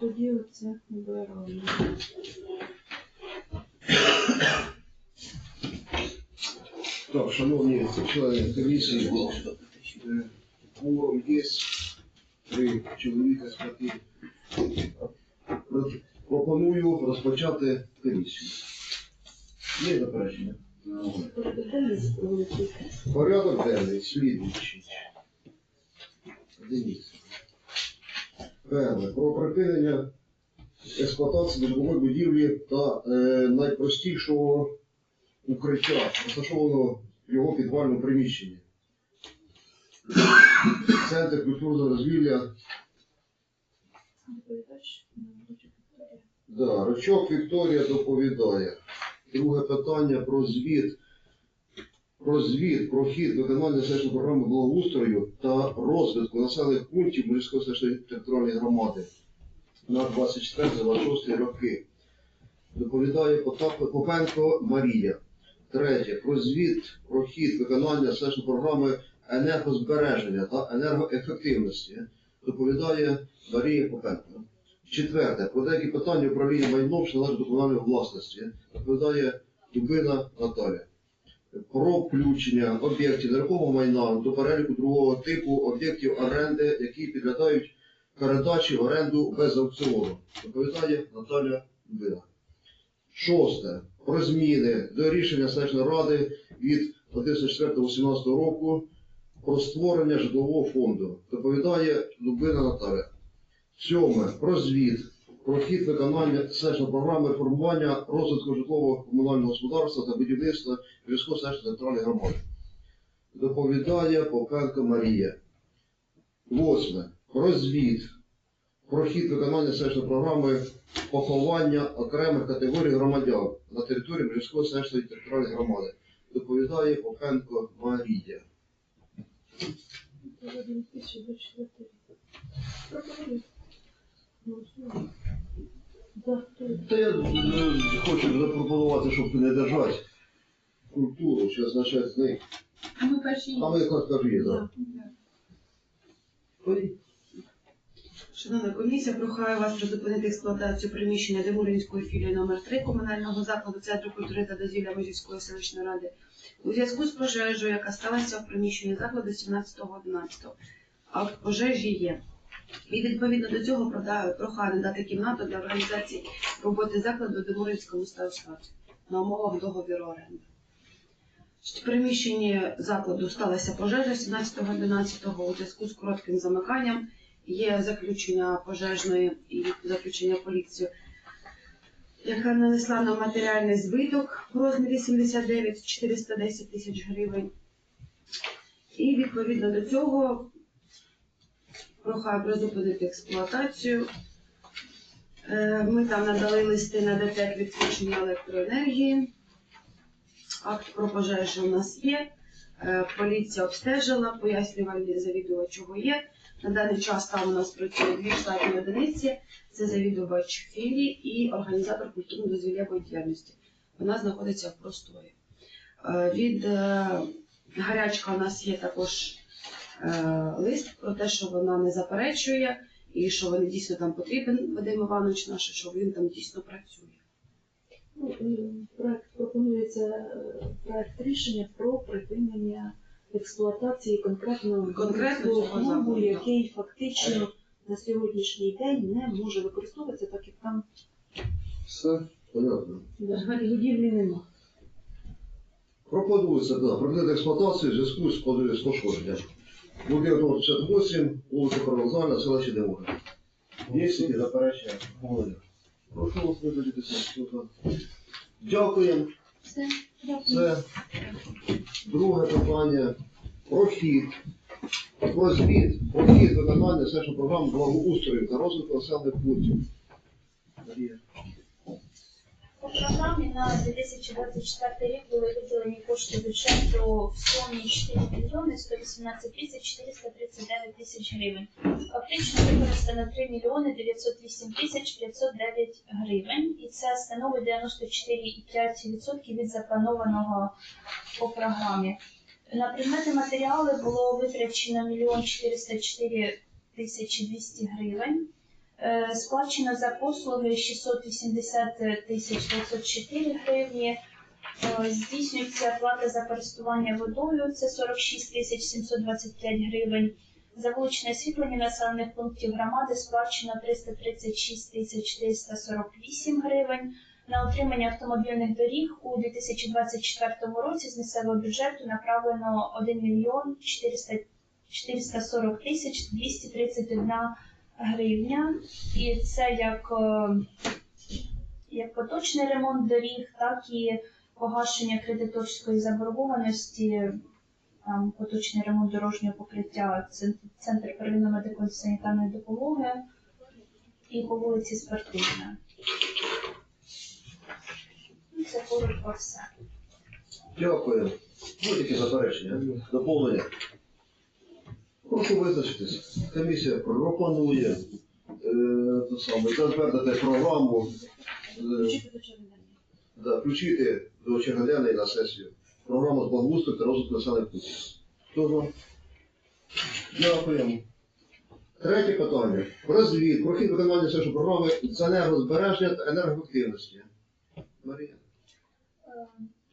Тоді оце обираємо. Так, шановні члени комісії, е, кворум є, три чоловіка з п'яти. Пропоную розпочати комісію. Є заперечення? Порядок денний, слідуючий. Денис. Перше. Про припинення експлуатації добової будівлі та е, найпростішого укриття, розташованого в його підвальному приміщенні. Центр культурного Вікторія. Да, Рочок Вікторія доповідає. Друге питання про звіт. Про звіт, про хід виконання селищної програми благоустрою та розвитку населених пунктів селищної територіальної громади на 24-26 роки. Доповідає Потап- Попенко Марія. Третє. Про звіт про хід виконання селищної програми енергозбереження та енергоефективності. Доповідає Марія Попенко. Четверте. Про деякі питання управління майном, що належить до комунальної власності. Доповідає Дубина Наталя. Про включення об'єктів нерухомого майна до переліку другого типу об'єктів оренди, які підлягають передачі в оренду без аукціону. Доповідає Наталя Дубина. Шосте. Про зміни до рішення селищної ради від 11.04.18 року про створення житлового фонду. Доповідає Дубина Наталя. Сьоме. Про звіт про хід виконання селищної програми формування розвитку житлового комунального господарства та будівництва Львівської селищної територіальної громади. Доповідає Попенко Марія. Восьме. Про звіт про хід виконання селищної програми поховання окремих категорій громадян на території Львівської селищної територіальної громади. Доповідає Попенко Марія. Це 2024 рік. Пропоную. Голосуємо. За, хто? Та я е, хочу запропонувати, щоб не держати культуру, що означає з них. Ми перші. А ми якраз кажу, є, так. Шановна комісія, прохаю вас призупинити експлуатацію приміщення Демуринської філії номер 3 комунального закладу Центру культури та дозвілля Межівської селищної ради у зв'язку з пожежею, яка сталася в приміщенні закладу 17.11. Акт пожежі є. І відповідно до цього прохаю надати кімнату для організації роботи закладу Демуринському старостаті на умовах договіру оренди. В приміщенні закладу сталася пожежа 17.11 у зв'язку з коротким замиканням є заключення пожежної і заключення поліції, яка нанесла нам матеріальний збиток в розмірі 79 410 тисяч гривень. І відповідно до цього прохаю призупинити експлуатацію. Е, Ми там надали листи на ДТЕК відключення електроенергії. Акт про пожежу у нас є. Е, Поліція обстежила, пояснювальні завідувачого є. На даний час там у нас працює дві штатні одиниці. Це завідувач філії і організатор культурно-дозвіллєвої діяльності. Вона знаходиться в простої. Е, Від гарячка у нас є також лист про те, що вона не заперечує і що вони дійсно там потрібен Вадим Іванович наш, що він там дійсно працює. Ну, е, Проект пропонується е, проект рішення про припинення експлуатації конкретного Конкретно клубу, який фактично на сьогоднішній день не може використовуватися, так як там Все понятно. будівлі нема. Пропонується да, припинити експлуатацію в зв'язку з пошкодженням. Будинок номер 58, вулиця Провокзальна, селище Демога. Є які заперечення? Володя. Прошу вас визначитися. Дякуємо. Все, Це друге питання. Прохід. Про звіт, прохід виконання селищної програми благоустрою та розвитку населених пунктів. По програмі на 2024 рік були виділені кошти бюджету в сумі 4 мільйони 118 тисяч 439 тисяч гривень. Фактично використано 3 мільйони 908 тисяч 509 гривень, і це становить 94,5% від запланованого по програмі. На предмети матеріали було витрачено 1 404 тисячі 200 гривень. Е, Сплачено за послуги 680 тисяч 504 гривні. Е, Здійснюється оплата за користування водою, це 46 тисяч 725 гривень. За вуличне освітлення населених пунктів громади сплачено 336 тисяч 448 гривень. На отримання автомобільних доріг у 2024 році з місцевого бюджету направлено 1 мільйон 400 440 тисяч 231 гривня. І це як, е, як поточний ремонт доріг, так і погашення кредиторської заборгованості, там поточний ремонт дорожнього покриття, центр первинної медико-санітарної допомоги і по вулиці Спортивна. Ну, Це коротко все. Дякую. Будь-які заперечення, доповнення. Прошу визначитись. Комісія пропонує е, саме, затвердити програму, е, да, включити до черговяної на сесію програму з благоустрою та розвитку населених пунктів. Хто за? Дякуємо. Третє питання. Про звіт, про хід виконання сесії програми з енергозбереження та енергоефективності. Марія.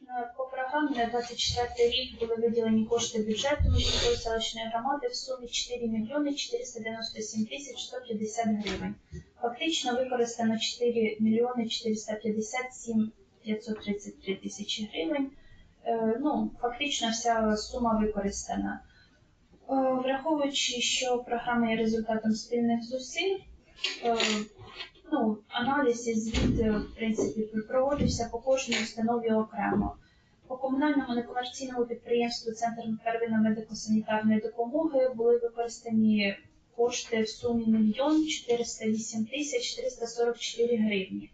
Е, По програмі на 24 рік були виділені кошти бюджету міської селищної громади в сумі 4 мільйони 497 тисяч 150 гривень. Фактично використано 4 мільйони 457 533 тисячі гривень. Е, Ну, фактично вся сума використана. Е, Враховуючи, що програма є результатом спільних зусиль, ну, аналіз і звіт, е, в принципі, проводився по кожній установі окремо. По комунальному некомерційному підприємству Центр первинної медико-санітарної допомоги були використані кошти в сумі 1 408 тисяч 344 гривні.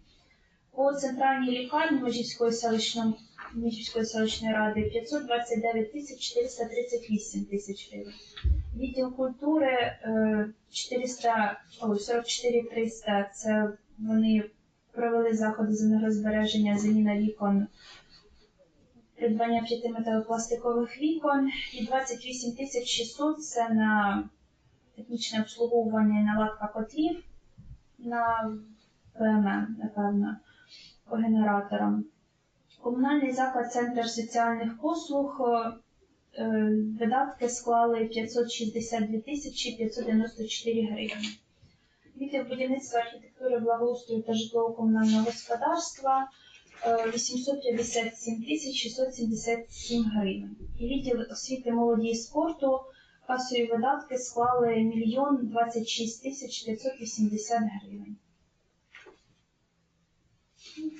По центральній лікарні Межівської селищної, Межівської селищної ради 529 тисяч 438 тисяч гривень. Відділ культури е, 400, ой, 44 300 – це вони провели заходи з енергозбереження, заміна вікон, придбання п'яти металопластикових вікон і 28 тисяч 600 – це на технічне обслуговування і наладка котлів на ПМ, напевно, по генераторам. Комунальний заклад Центр соціальних послуг е, видатки склали 562 тисячі 594 гривні. Відділ будівництва архітектури, благоустрою та житлово-комунального господарства е, 857 тисяч 677 гривень. І відділ освіти, молоді і спорту касові видатки склали 1 26 тисяч 580 гривень.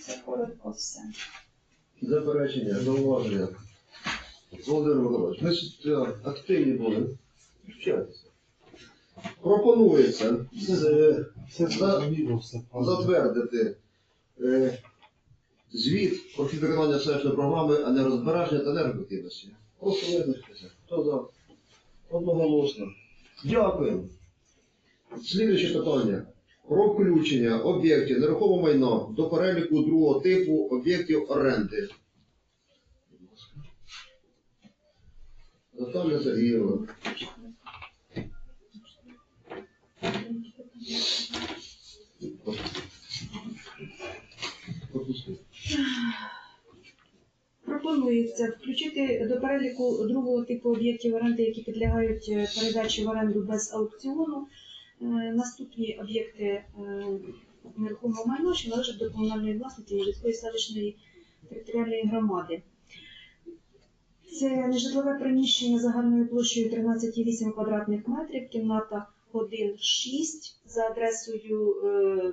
Це коротко все. Заперечення, зауваження. Володимир Миколаївич, ми ж, е, активні були. Вчайтеся. Пропонується з- Все зрозуміло, все правильно. затвердити е, звіт про виконання селищної програми енергозбереження та енергоефективності. Прошу визначитися. Хто за? Одноголосно. Дякую. Слідуюче питання. Про включення об'єктів нерухомого майна до переліку другого типу об'єктів оренди. Наталя. Пропусти. Пропонується включити до переліку другого типу об'єктів оренди, які підлягають е, передачі в оренду без аукціону. Е, Наступні об'єкти е, нерухомого майна, що належать до комунальної власності Міжгірської селищної територіальної громади. Це нежитлове приміщення загальною площею 13,8 квадратних метрів, кімната 1,6 за адресою е,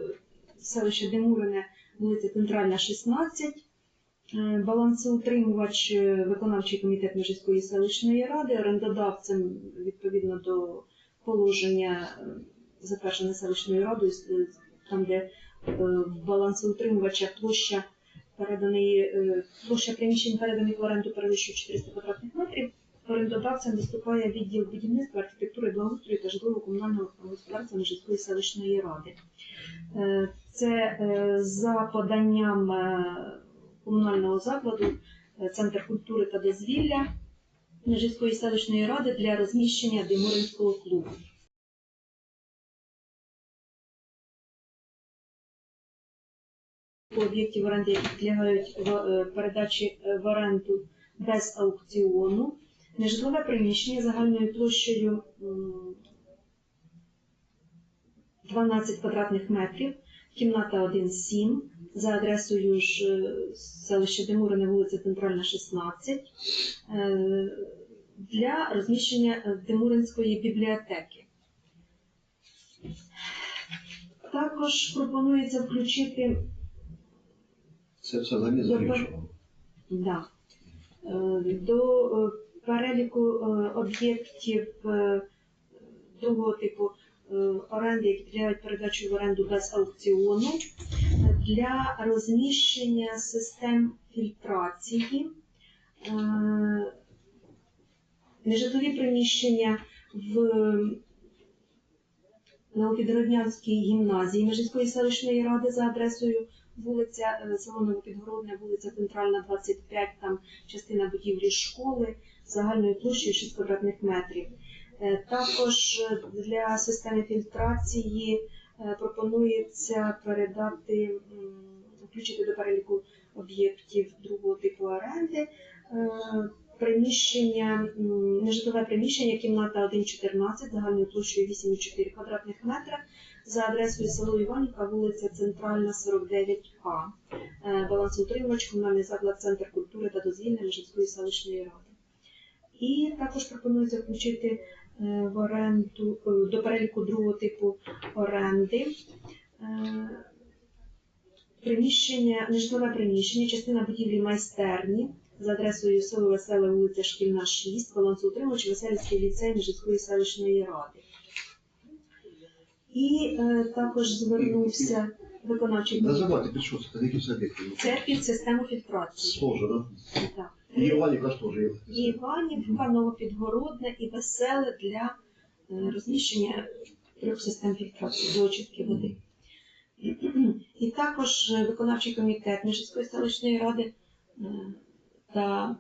селища Демурине, вулиця Центральна, 16. Е, Балансоутримувач виконавчий комітет Межівської селищної ради, орендодавцем відповідно до положення е, затверджене селищною радою, е, там, де е, в балансоутримувача площа переданої е, площа приміщень переданих в оренду перевищує 400 квадратних метрів. Орендодавцем виступає відділ будівництва, архітектури, благоустрою та житлово-комунального господарства Межівської селищної ради. Е, Це е, за поданням е, комунального закладу е, Центр культури та дозвілля Межівської селищної ради для розміщення Демуринського клубу. Типу об'єктів оренди, які підлягають е, передачі е, в оренду без аукціону, нежитлове приміщення загальною площею 12 квадратних метрів, кімната 1,7 за адресою ж е, селище Демурине, вулиця Центральна, 16, е, для розміщення Демуринської бібліотеки. Також пропонується включити Це все замість Добре. Да. Е, До е, переліку е, об'єктів другого типу оренди, які підлягають передачу в оренду без аукціону, для розміщення систем фільтрації, нежитлові приміщення в Новопідгороднянській гімназії Межівської селищної ради за адресою вулиця е, село Новопідгородне, вулиця Центральна, 25, там частина будівлі школи загальною площею 6 квадратних метрів. Е, Також для системи фільтрації е, пропонується передати, включити до переліку об'єктів другого типу оренди. Приміщення, нежитлове приміщення, кімната 1,14, загальною площею 8,4 квадратних метра, за адресою село Іванівка, вулиця Центральна, 49А. Е, Балансоутримувач, комунальний заклад, центр культури та дозвілля Межівської селищної ради. І також пропонується включити е, в оренду е, до переліку другого типу оренди. Приміщення, нежитлове приміщення, частина будівлі майстерні за адресою село Веселе, вулиця Шкільна, 6, балансоутримувач Веселівський ліцей Межівської селищної ради. І е, також звернувся виконавчий Називати під що це, які це об'єкти? це під систему фільтрації. Схоже, да? Так. І Іванівка ж теж є. І Іванівка, Новопідгородне і Веселе для е, розміщення трьох систем фільтрації до очистки води. І також виконавчий комітет Міжської селищної ради е, та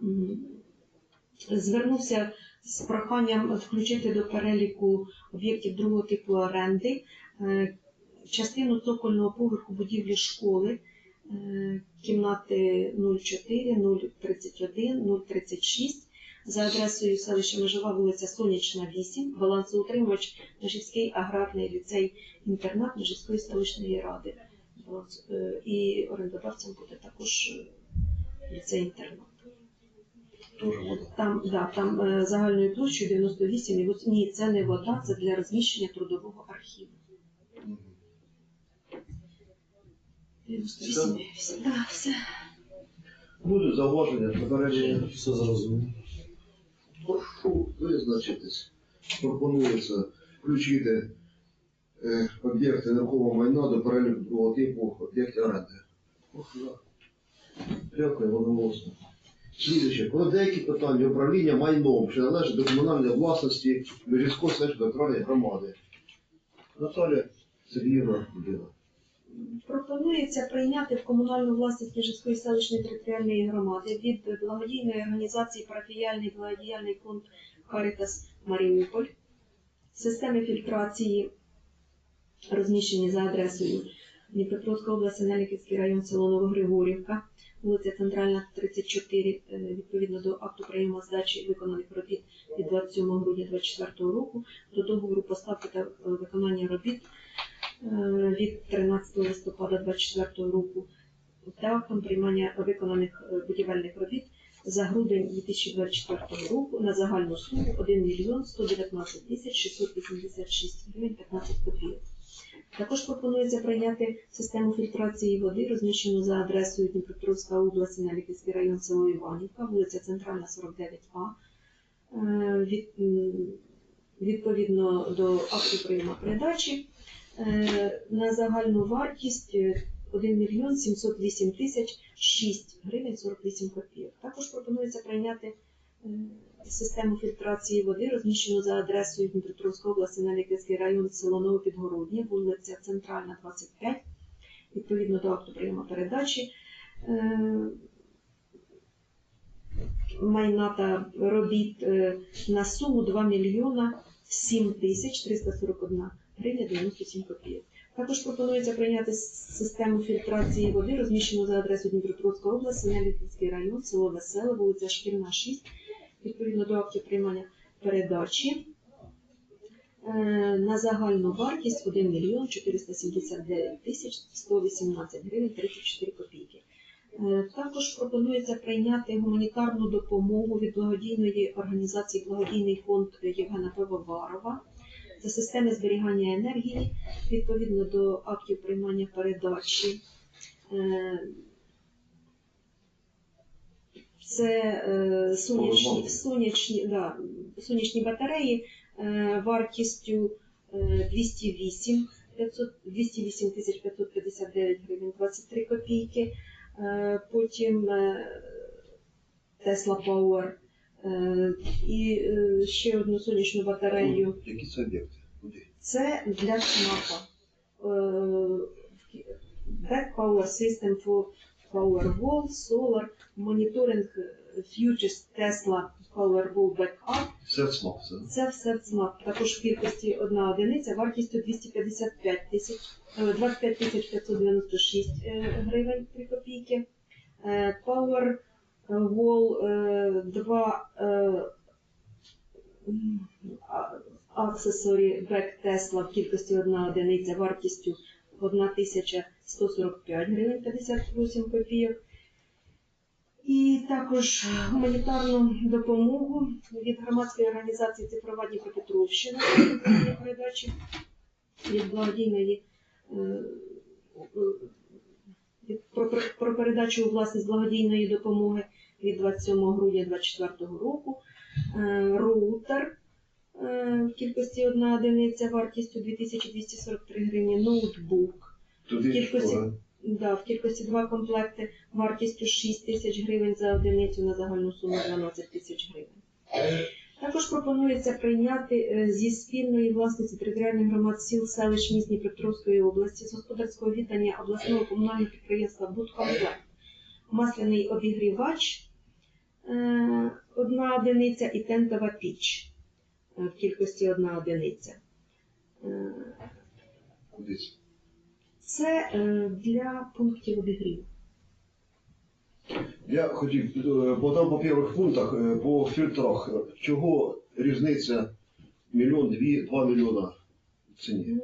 звернувся з проханням включити до переліку об'єктів другого типу оренди е, частину цокольного поверху будівлі школи е, кімнати 04, 031, 036 за адресою селища Межова, вулиця Сонячна, 8, балансоутримувач Межівський аграрний ліцей інтернат Межівської селищної ради. Е, І орендодавцем буде також ліцей інтернат. Теж вода. Там, да, там е, загальною площею 98, і от ні, це не вода, це для розміщення трудового архіву. Мгм. 98, да, все. Будуть зауваження, попередження. Все зрозуміло. Прошу визначитись. Пропонується включити е, об'єкти нерухомого майна до переліку другого типу об'єктів оренди. Ох, да. Дякую, одноголосно. Слідуюче. Про деякі питання управління майном, що належить до комунальної власності Межівської селищної територіальної громади. Наталя Сергіївна Будина. Пропонується прийняти в комунальну власність Міжської селищної територіальної громади від благодійної організації парафіяльний благодіяльний фонд Карітас Маріуполь системи фільтрації, розміщені за адресою Дніпропетровська область, Синельниківський район, село Новогригорівка, вулиця Центральна, 34, е, відповідно до акту прийому здачі виконаних робіт від 27 грудня 2024 року до договору поставки та е, виконання робіт е, від 13 листопада 2024 року та актом приймання виконаних будівельних робіт за грудень 2024 року на загальну суму 1 мільйон 119 тисяч 686 гривень 15 копійок. Також пропонується прийняти систему фільтрації води, розміщену за адресою Дніпропетровська область, Синельниківський район, село Іванівка, вулиця Центральна, 49А. Е, Від, відповідно до акту прийому передачі е, на загальну вартість е, 1 мільйон 708 тисяч 6 гривень 48 копійок. Також пропонується прийняти е, систему фільтрації води, розміщену за адресою Дніпропетровської області, Наліківський район, село Новопідгороднє, вулиця Центральна, 25, відповідно до акту прийому передачі. Е, Майна та робіт е, на суму 2 мільйона 7 тисяч 341 гривня 97 копійок. Також пропонується прийняти систему фільтрації води, розміщену за адресою Дніпропетровської області, Нелітинський район, село Веселе, вулиця Шкільна, 6, відповідно до актів приймання передачі. Е, На загальну вартість 1 мільйон 479 тисяч 118 гривень 34 копійки. Е, Також пропонується прийняти гуманітарну допомогу від благодійної організації Благодійний фонд Євгена Пивоварова за системи зберігання енергії відповідно до актів приймання передачі. Це е, сонячні, сонячні, да, сонячні батареї е, вартістю е, 208 500 208 559 гривень 23 копійки. Е, Потім Tesla Power і ще одну сонячну батарею. Які це об'єкти? Це для СНАПа. Е, Back Power System for Powerwall, Solar, Monitoring Futures Tesla Powerwall Backup. Все СМАП, все. Це все СНАП. Також в кількості одна одиниця вартістю 255 тисяч, е, 25 тисяч 596 е, гривень 3 копійки. Е, Powerwall е, 2 аксесорі Back Tesla в кількості одна одиниця вартістю 1145 гривень 58 копійок. І також гуманітарну допомогу від громадської організації Цифрова Дніпропетровщина передачі від благодійної е, е, про, про- передачу у власність благодійної допомоги від 27 грудня 2024 року. Е, Роутер в кількості одна одиниця вартістю 2243 гривні, ноутбук. Туди Кількості- Да, в кількості два комплекти вартістю 6 тисяч гривень за одиницю на загальну суму 12 тисяч гривень. Також пропонується прийняти е, зі спільної власності територіальних громад сіл селищ міст Дніпропетровської області з господарського віддання обласного комунального підприємства «Будкомплект» масляний обігрівач е, одна одиниця і тентова піч е, в кількості одна одиниця. Е, Куди це? Е, для пунктів обігріву. Я хотів, е, бо там по перших пунктах, е, по фільтрах, е, чого різниця мільйон, дві, два мільйона в ціні? Ну,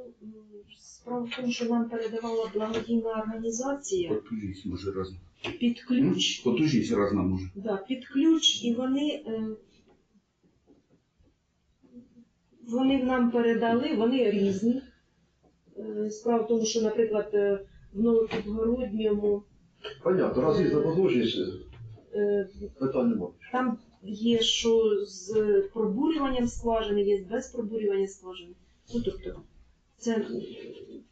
справа в тому, що нам передавала благодійна організація Потужність може разна. під ключ. Потужність разна може. Да, під ключ, і вони, е, вони нам передали, вони різні. Е, Справа в тому, що, наприклад, е, в Новопідгородньому Понятно, раз є потужність, е, питань немає. там є що з пробурюванням скважини, є без пробурювання скважини. Ну, тобто, це,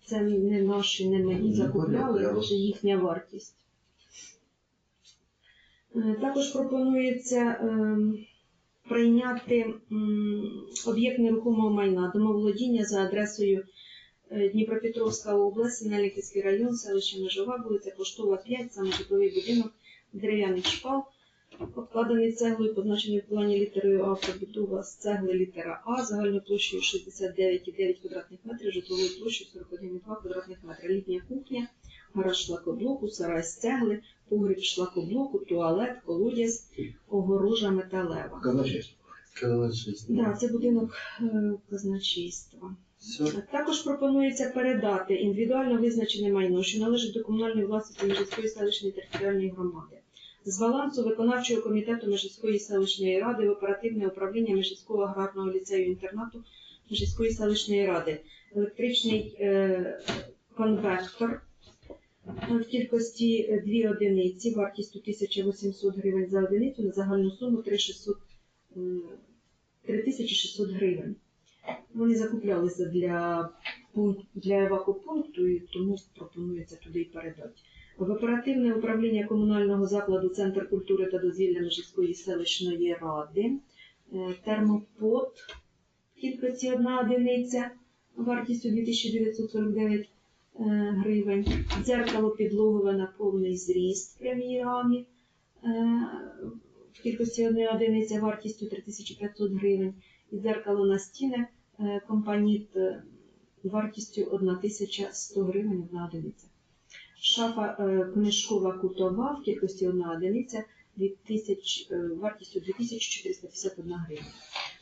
це не наші, не ми Ну, закупляли, це їхня вартість. Е, Також пропонується ем, прийняти м, об'єкт нерухомого майна домоволодіння за адресою е, Дніпропетровська область, Синельниківський район, селище Межова, вулиця Поштова, 5, саме житловий будинок, дерев'яний шпал, обкладений цеглою, позначений в плані літерою А, побудова з цегли літера А, загальною площею 69,9 квадратних метрів, житловою площею 41,2 квадратних метрів, літня кухня, гараж шлакоблоку, сарай з цегли, погріб шлакоблоку, туалет, колодязь, огорожа металева. Казначейство. Да, це будинок е, казначейства. Також пропонується передати індивідуально визначене майно, що належить до комунальної власності Межівської селищної територіальної громади. З балансу виконавчого комітету Межівської селищної ради в оперативне управління Межівського аграрного ліцею інтернату Межівської селищної ради. Електричний е, конвектор в кількості дві одиниці, вартістю 1800 гривень за одиницю на загальну суму 3600, е, 3600 гривень. Вони закуплялися для, для евакопункту і тому пропонується туди передати. В оперативне управління комунального закладу Центр культури та дозвілля Межівської селищної ради е, термопод кількості одна одиниця вартістю 2949 е, гривень, дзеркало підлогове на повний зріст в е, в кількості одної одиниці вартістю 3500 гривень. І дзеркало на стіни е, компаніт е, вартістю 1100 гривень одна одиниця. Шафа е, книжкова кутова в кількості одна одиниця 2000, е, вартістю 2451 гривня.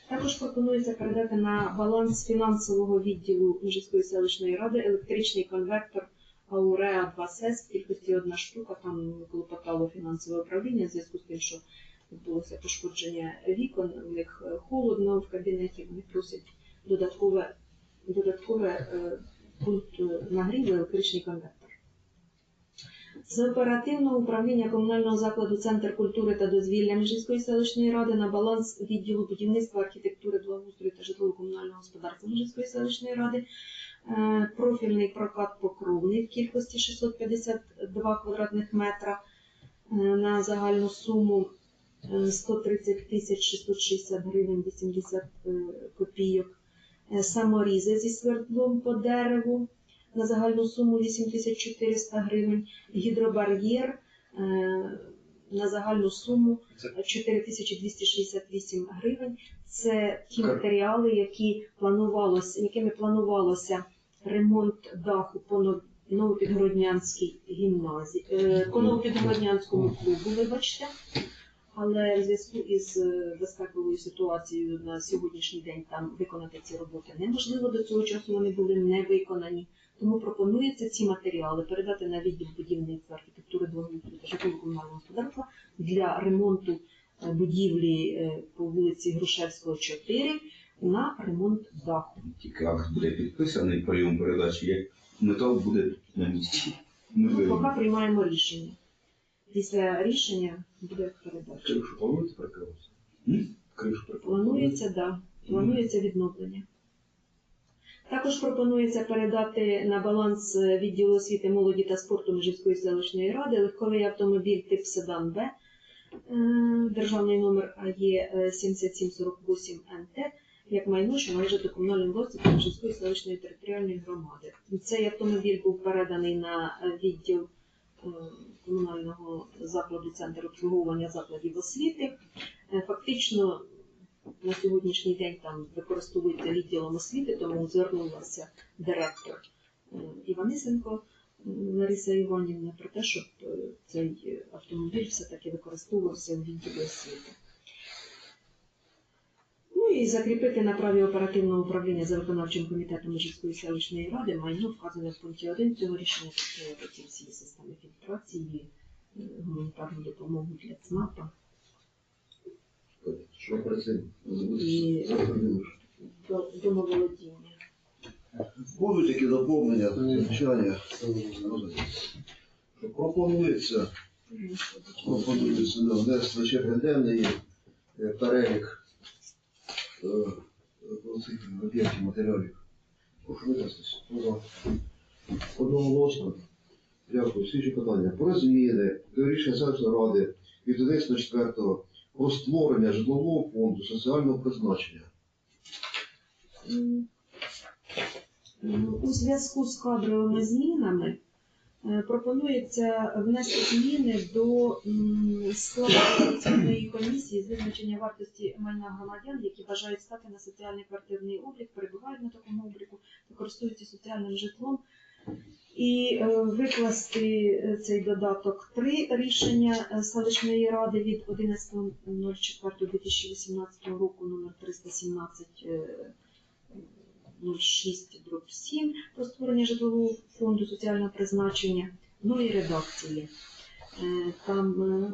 Також пропонується передати на баланс фінансового відділу Міжівської селищної ради електричний конвертор Ауреа 2 СЕС в кількості одна штука. Там клопотало фінансове управління в зв'язку з тим, що відбулося пошкодження вікон, у них е, холодно в кабінеті, вони просять додаткове, додаткове е, пункт е, нагріву електричний конвертор. З оперативного управління комунального закладу Центр культури та дозвілля Міжівської селищної ради на баланс відділу будівництва, архітектури, благоустрою та житлово-комунального господарства Міжівської селищної ради е, профільний прокат покровний в кількості 652 квадратних метра на загальну суму е, 130 тисяч 660 гривень 80 е, копійок. Е, Саморізи зі свердлом по дереву на загальну суму 8400 гривень, гідробар'єр е, на загальну суму 4268 гривень. Це ті матеріали, які планувалося, якими планувалося ремонт даху по Новопідгороднянській гімназії, е, по Новопідгороднянському клубу, вибачте. Але в зв'язку із е, безпековою ситуацією на сьогоднішній день там виконати ці роботи неможливо. До цього часу вони були не виконані. Тому пропонується ці матеріали передати на відділ будівництва архітектури благоустрою та житлово-комунального господарства для ремонту е, будівлі е, по вулиці Грушевського, 4 на ремонт даху. Тільки акт буде підписаний прийом передачі, як метал буде на місці. Ми поки приймаємо рішення. Після рішення буде передача. Кришу плануєте прикривати? Кришу прикривати. Планується, да, планується відновлення. Також пропонується передати на баланс е, відділу освіти, молоді та спорту Межівської селищної ради легковий автомобіль тип Седан Б, е, державний номер АЄ 7748 НТ, як майно, що належить до комунальної власності Межівської селищної територіальної громади. Цей автомобіль був переданий на е, відділ е, комунального закладу Центр обслуговування закладів освіти. Е, Фактично на сьогоднішній день там використовується відділом освіти, тому звернулася директор е, Іванисенко Лариса Іванівна про те, щоб е, цей автомобіль все-таки використовувався у відділі освіти. І закріпити на праві оперативного управління за виконавчим комітетом Межівської селищної ради майно вказане в пункті 1 цього рішення підтримувати ці всі системи фільтрації, е, гуманітарну допомогу для ЦНАПа. Що про? І- домоволодіння. Будуть такі доповнення. Що пропонується, пропонується внести на денної е, перелік е, е, цих об'єктів матеріалів. Прошу винестись. Одноголосно. Дякую. Слідчі питання. Про зміни до рішення селищної ради від 11.04 про створення житлового фонду соціального призначення. У зв'язку з кадровими змінами пропонується внести зміни до складу операційної комісії з визначення вартості майна громадян, які бажають стати на соціальний квартирний облік, перебувають на такому обліку та користуються соціальним житлом. І е, викласти е, цей додаток 3 рішення е, селищної ради від 11.04.2018 року номер 317 е, 06 дроб 7 про створення житлового фонду соціального призначення нової редакції. Е, Там е,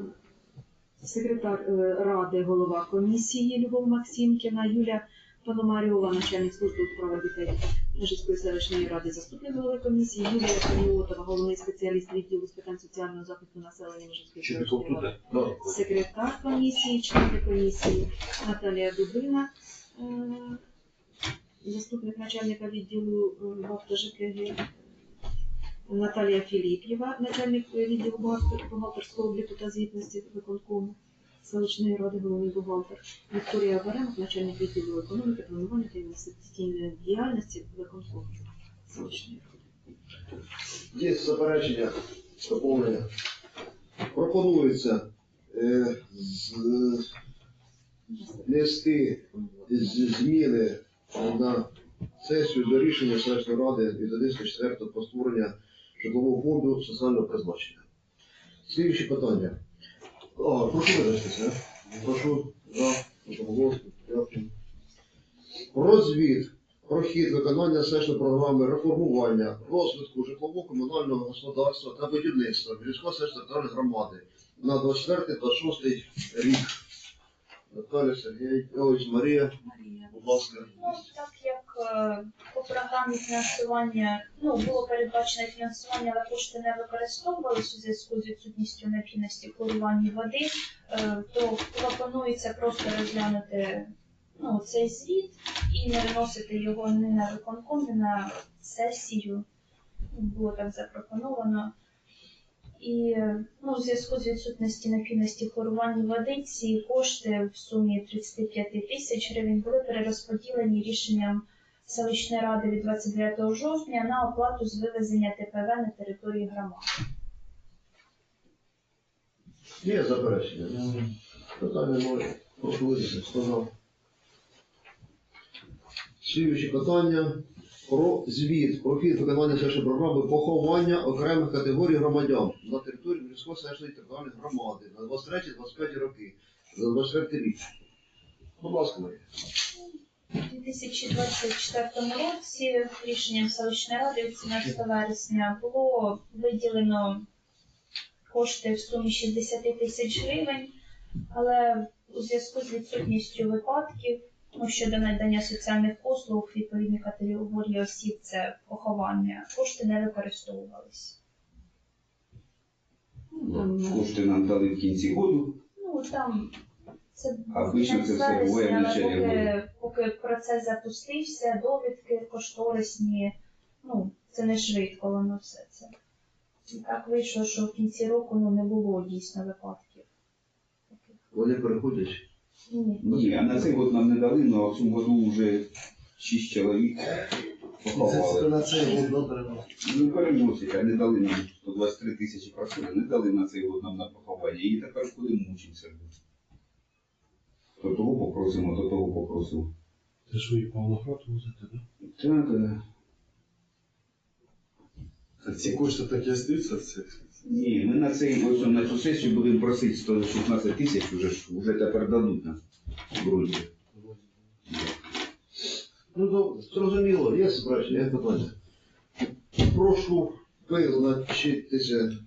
секретар е, ради, голова комісії Любов Максимкіна, Юля Пономарьова, начальник служби у справах дітей Межівської селищної ради, заступник голови комісії, Юлія Паніотова, головний спеціаліст відділу з питань соціального захисту населення Межівської селищної ради. секретар комісії, члени комісії Наталія Дубина, заступник начальника відділу е, Наталія Філіп'єва, начальник відділу бухгалтерського обліку та звітності виконкому селищної ради, головний бухгалтер, Вікторія Варемок, начальник відділу економіки, планування та інвестиційної діяльності виконкому селищної ради. Є заперечення, доповнення. Пропонується е, з- внести з- зміни на сесію за рішення селищної ради від 11.04 про створення житлового фонду соціального призначення. Слідуючі питання. А, прошу визначитися. Прошу за голосу. Дякую. Про звіт про хід виконання селищної програми реформування, розвитку житлово-комунального господарства та будівництва селищної територіальної громади на 24-26 рік. Наталя Сергійович, Марія, Марія. будь ласка. Ну, так як е, по програмі фінансування ну, було передбачено фінансування, але кошти не використовувалися у зв'язку з відсутністю необхідності хлорування води, е, то пропонується просто розглянути ну, цей звіт і не виносити його ні на виконком, ні на сесію. Було так запропоновано. І ну, у зв'язку з відсутністю необхідності хлорування води ці кошти в сумі 35 тисяч гривень були перерозподілені рішенням селищної ради від 29 жовтня на оплату з вивезення ТПВ на території громади. Є заперечення? Питання визначити. Слідуючі питання про звіт про хід виконання селищної програми поховання окремих категорій громадян на території міської селищної територіальної громади на 23-25 роки, за 24 рік. Будь ласка, Марія. У 2024 році рішенням селищної ради від 17 вересня було виділено кошти в сумі 60 тисяч гривень, але у зв'язку з відсутністю випадків щодо надання соціальних послуг відповідні категорії осіб це поховання, кошти не використовувалися. Ну, Кошти нам дали в кінці року. Ну там це А обично це все буває в але началі поки, поки процес запустився, довідки кошторисні, ну це не швидко воно все це. І так вийшло, що в кінці року ну не було дійсно випадків. Вони переходять. Ні. А на цей год нам не дали, але в цьому году вже 6 чоловік Це поховали. на цей год добре. Ну, переносять, а не дали нам 123 тисячі просили, не дали на цей год нам на поховання. І тепер будемо мучитися. То того попросимо, то того попросимо. Це ж ви їх Павлоград возите, да? Так, так. А ці кошти так і остаються в цих? Ні, ми на цей ось на цю сесію будемо просити 116 тисяч, вже ж вже тепер дадуть нам вроді. Ну, добре, зрозуміло, є заперечення, є питання. Прошу визначитися.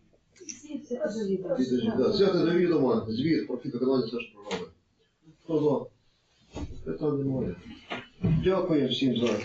Взяти до відома звіт про виконання селищної програми. Хто за? Питань немає. Дякую всім за